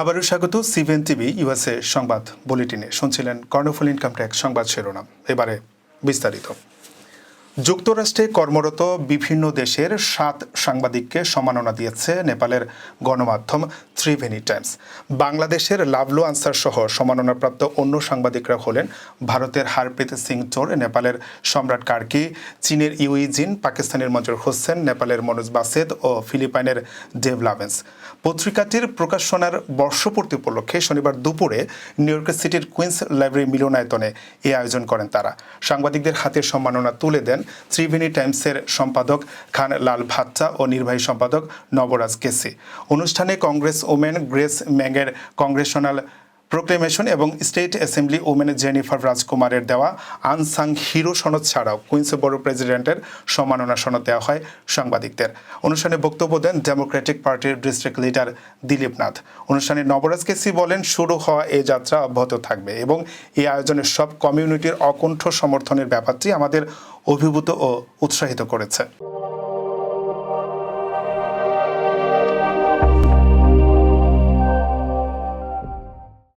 আবারও স্বাগত সিভেন TV USA সংবাদ বুলেটিনে। শুনছিলেন কর্ণফুল ইনকাম ট্যাক্স সংবাদ শিরোনাম। এবারে বিস্তারিত। যুক্তরাষ্ট্রে কর্মরত বিভিন্ন দেশের সাত সাংবাদিককে সম্মাননা দিয়েছে নেপালের গণমাধ্যম ত্রিভেনি টাইমস। বাংলাদেশের লাভলু আনসার সহ সম্মাননাপ্রাপ্ত অন্য সাংবাদিকরা হলেন ভারতের হারপ্রীত সিং চোর, নেপালের সম্রাট কার্কি, চীনের ইউইজিন পাকিস্তানের মঞ্জুর হোসেন, নেপালের মনোজ বাসেদ ও ফিলিপাইনের ডেভ লাভেন্স। পত্রিকাটির প্রকাশনার বর্ষপূর্তি উপলক্ষে শনিবার দুপুরে নিউ ইয়র্ক সিটির কুইন্স লাইব্রেরি মিলনায়তনে এই আয়োজন করেন তারা। সাংবাদিকদের হাতে সম্মাননা তুলে দেন ত্রিবেণী টাইমসের সম্পাদক খান লাল ভাত্তা ও নির্বাহী সম্পাদক নবরাজ কেসি। অনুষ্ঠানে কংগ্রেস ওমেন গ্রেস ম্যাঙ্গের কংগ্রেশনাল প্রোক্লেমেশন এবং স্টেট অ্যাসেম্বলি ওমেন জেনিফার রাজকুমারের দেওয়া আনসাং হিরো সনদ ছাড়াও কুইন্স বড় প্রেসিডেন্টের সম্মাননা সনদ দেওয়া হয় সাংবাদিকদের। অনুষ্ঠানে বক্তব্য দেন ডেমোক্রেটিক পার্টির ডিস্ট্রিক্ট লিডার দিলীপ নাথ। অনুষ্ঠানে নবরাজ কেসি বলেন, শুরু হওয়া এই যাত্রা অব্যাহত থাকবে এবং এই আয়োজনের সব কমিউনিটির অকুণ্ঠ সমর্থনের ব্যাপারটি আমাদের অভিভূত ও উৎসাহিত করেছে।